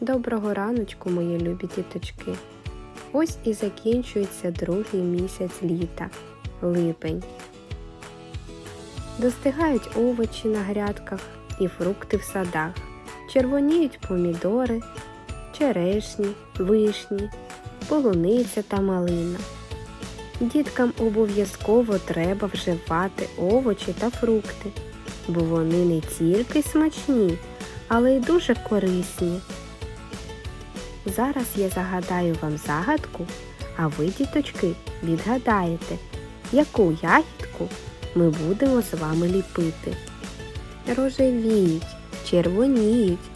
Доброго раночку, мої любі діточки. Ось і закінчується другий місяць літа липень. Достигають овочі на грядках і фрукти в садах. Червоніють помідори, черешні, вишні, полуниця та малина. Діткам обов'язково треба вживати овочі та фрукти, бо вони не тільки смачні, але й дуже корисні. Зараз я загадаю вам загадку, а ви, діточки, відгадаєте, яку ягідку ми будемо з вами ліпити. Рожевіють, червоніють,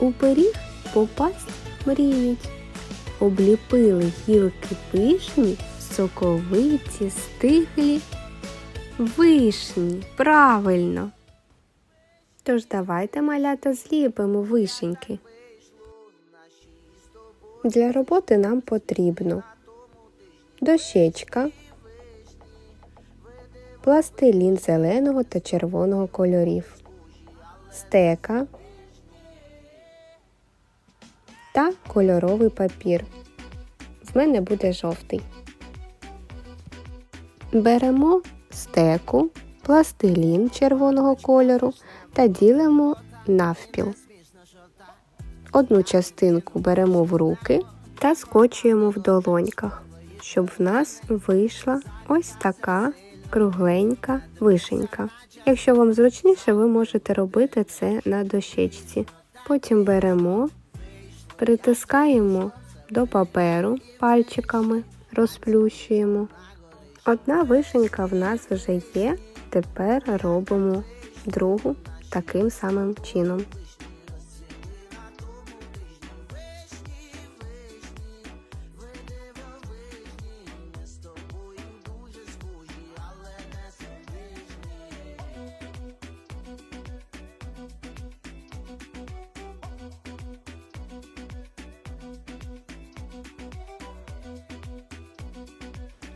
у пиріг попасть мріють. Обліпили гілки пишні, соковиті, стиглі, вишні, правильно. Тож давайте малята зліпимо вишеньки. Для роботи нам потрібно дощечка, пластилін зеленого та червоного кольорів, стека та кольоровий папір. В мене буде жовтий. Беремо стеку, пластилін червоного кольору та ділимо навпіл. Одну частинку беремо в руки та скочуємо в долоньках, щоб в нас вийшла ось така кругленька вишенька. Якщо вам зручніше, ви можете робити це на дощечці. Потім беремо, притискаємо до паперу пальчиками, розплющуємо. Одна вишенька в нас вже є. Тепер робимо другу таким самим чином.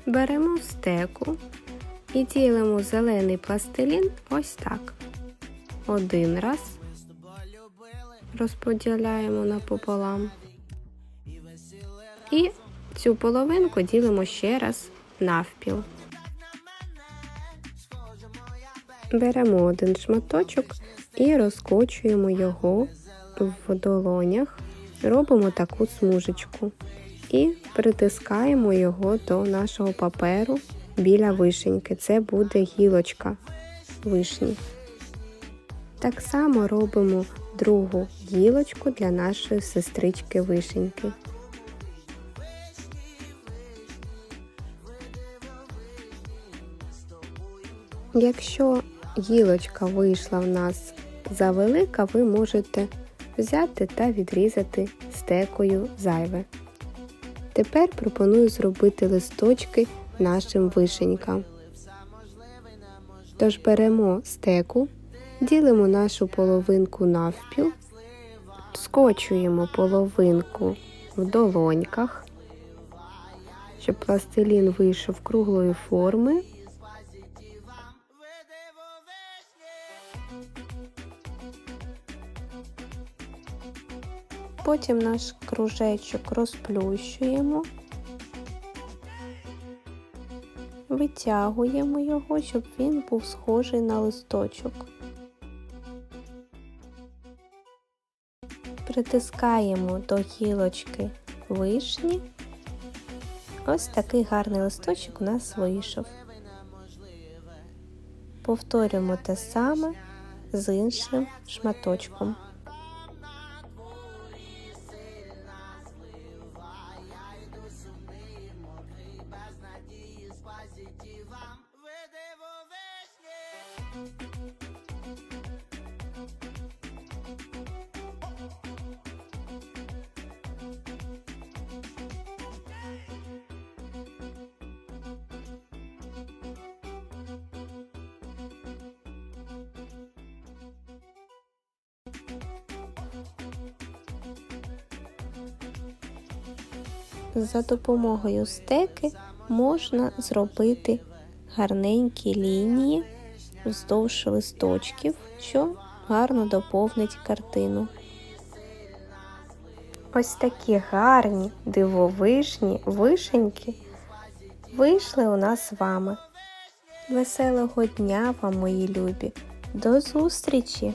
Беремо стеку і ділимо зелений пластилін ось так. Один раз розподіляємо напополам. І цю половинку ділимо ще раз навпіл. Беремо один шматочок і розкочуємо його в долонях, робимо таку смужечку і притискаємо його до нашого паперу біля вишеньки. Це буде гілочка вишні. Так само робимо другу гілочку для нашої сестрички вишеньки. Якщо гілочка вийшла в нас завелика, ви можете взяти та відрізати стекою зайве. Тепер пропоную зробити листочки нашим вишенькам. Тож беремо стеку, ділимо нашу половинку навпіл, скочуємо половинку в долоньках, щоб пластилін вийшов круглої форми. Потім наш кружечок розплющуємо, витягуємо його, щоб він був схожий на листочок. Притискаємо до гілочки вишні. Ось такий гарний листочок у нас вийшов. Повторюємо те саме з іншим шматочком. За допомогою стеки можна зробити гарненькі лінії вздовж листочків, що гарно доповнить картину. Ось такі гарні, дивовижні вишеньки вийшли у нас з вами. Веселого дня вам, мої любі! До зустрічі!